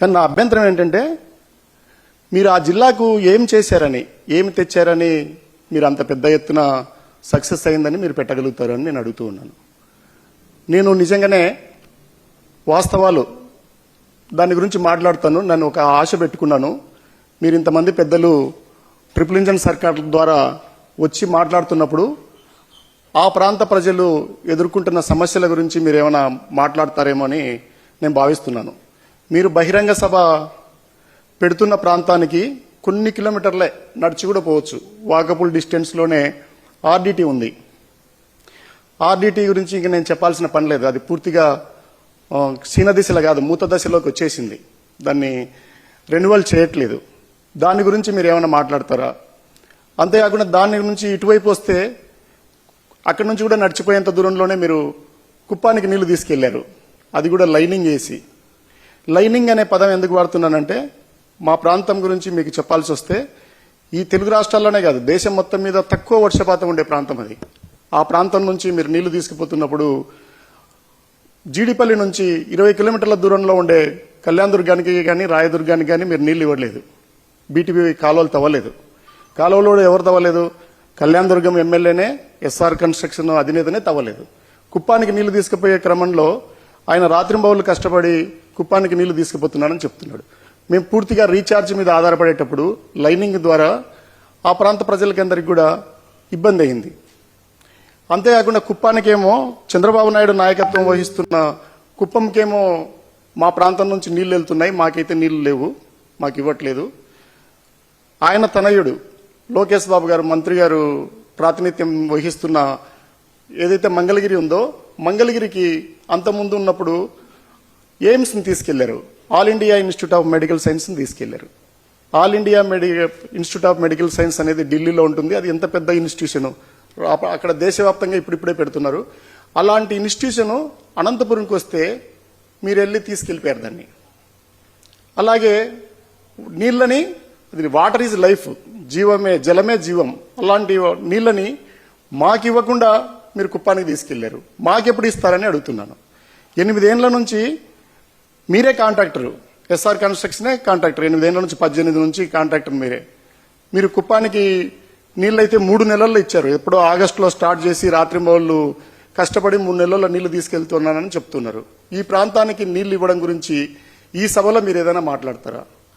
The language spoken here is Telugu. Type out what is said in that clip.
కానీ నా అభ్యంతరం ఏంటంటే మీరు ఆ జిల్లాకు ఏం చేశారని ఏమి తెచ్చారని మీరు అంత పెద్ద ఎత్తున సక్సెస్ అయిందని మీరు పెట్టగలుగుతారని నేను అడుగుతూ ఉన్నాను. నేను నిజంగానే వాస్తవాలు దాని గురించి మాట్లాడుతాను నన్ను ఒక ఆశ పెట్టుకున్నాను. మీరు ఇంతమంది పెద్దలు ట్రిపుల్ ఇంజన్ సర్కార్ ద్వారా వచ్చి మాట్లాడుతున్నప్పుడు ఆ ప్రాంత ప్రజలు ఎదుర్కొంటున్న సమస్యల గురించి మీరు ఏమైనా మాట్లాడతారేమో అని నేను భావిస్తున్నాను. మీరు బహిరంగ సభ పెడుతున్న ప్రాంతానికి కొన్ని కిలోమీటర్లే నడిచి కూడా పోవచ్చు. వాకబుల్ డిస్టెన్స్లోనే ఆర్డీటీ ఉంది. ఆర్డిటీ గురించి ఇంక నేను చెప్పాల్సిన పని లేదు. అది పూర్తిగా క్షీణ దిశలో కాదు మూత దశలోకి వచ్చేసింది. దాన్ని రెన్యువల్ చేయట్లేదు. దాని గురించి మీరు ఏమైనా మాట్లాడతారా? అంతేకాకుండా దాని నుంచి ఇటువైపు వస్తే అక్కడి నుంచి కూడా నడిచిపోయేంత దూరంలోనే మీరు కుప్పానికి నీళ్ళు తీసుకెళ్ళారు. అది కూడా లైనింగ్ వేసి లైనింగ్ అనే పదం ఎందుకు వాడుతున్నానంటే మా ప్రాంతం గురించి మీకు చెప్పాల్సి వస్తే ఈ తెలుగు రాష్ట్రాల్లోనే కాదు దేశం మొత్తం మీద తక్కువ వర్షపాతం ఉండే ప్రాంతం అది. ఆ ప్రాంతం నుంచి మీరు నీళ్ళు తీసుకుపోతున్నప్పుడు జీడిపల్లి నుంచి ఇరవై కిలోమీటర్ల దూరంలో ఉండే కళ్యాణ దుర్గానికి కానీ రాయదుర్గానికి కానీ మీరు నీళ్ళు ఇవ్వలేదు బీటీపీ కాలువలు తవ్వలేదు. కాలువలో కూడా ఎవరు తవ్వలేదు? కళ్యాణ దుర్గం ఎమ్మెల్యేనే ఎస్ఆర్ కన్స్ట్రక్షన్ అధినేతనే తవ్వలేదు. కుప్పానికి నీళ్ళు తీసుకుపోయే క్రమంలో ఆయన రాత్రింబౌళ్ళు కష్టపడి కుప్పానికి నీళ్ళు తీసుకుపోతున్నాడని చెప్తున్నాడు. మేము పూర్తిగా రీఛార్జ్ మీద ఆధారపడేటప్పుడు లైనింగ్ ద్వారా ఆ ప్రాంత ప్రజలకందరికి కూడా ఇబ్బంది అయింది. అంతేకాకుండా కుప్పానికేమో చంద్రబాబు నాయుడు నాయకత్వం వహిస్తున్న కుప్పంకేమో మా ప్రాంతం నుంచి నీళ్ళు వెళ్తున్నాయి మాకైతే నీళ్ళు లేవు మాకు ఇవ్వట్లేదు. ఆయన తనయుడు లోకేష్ బాబు గారు మంత్రి గారు ప్రాతినిధ్యం వహిస్తున్న ఏదైతే మంగళగిరి ఉందో మంగళగిరికి అంతకుముందు ఉన్నప్పుడు ఎయిమ్స్ని తీసుకెళ్ళారు. All India institute of medical సైన్స్ని తీసుకెళ్ళారు. All India medi institute of medical science అనేది ఢిల్లీలో ఉంటుంది. అది ఎంత పెద్ద ఇన్స్టిట్యూషన్? అక్కడ దేశవ్యాప్తంగా ఇప్పుడిప్పుడే పెడుతున్నారు. అలాంటి ఇన్స్టిట్యూషన్ అనంతపురంకి వస్తే మీరు వెళ్ళి తీసుకెళ్ళిపోయారు దాన్ని. అలాగే నీళ్ళని అది వాటర్ ఈజ్ లైఫ్ జీవమే జలమే జీవం. అలాంటి నీళ్ళని మాకు ఇవ్వకుండా మీరు కుప్పానికి తీసుకెళ్ళారు. మాకెప్పుడు ఇస్తారని అడుగుతున్నాను. ఎనిమిదేళ్ళ నుంచి మీరే కాంట్రాక్టర్. ఎస్ఆర్ కన్స్ట్రక్షనే కాంట్రాక్టర్. ఎనిమిదేళ్ళ నుంచి పద్దెనిమిది నుంచి కాంట్రాక్టర్ మీరే. మీరు కుప్పానికి నీళ్ళైతే మూడు నెలల్లో ఇచ్చారు. ఎప్పుడో ఆగస్టులో స్టార్ట్ చేసి రాత్రి వాళ్ళు కష్టపడి మూడు నెలల్లో నీళ్ళు తీసుకెళ్తున్నానని చెప్తున్నారు. ఈ ప్రాంతానికి నీళ్ళు ఇవ్వడం గురించి ఈ సభలో మీరు ఏదైనా మాట్లాడతారా?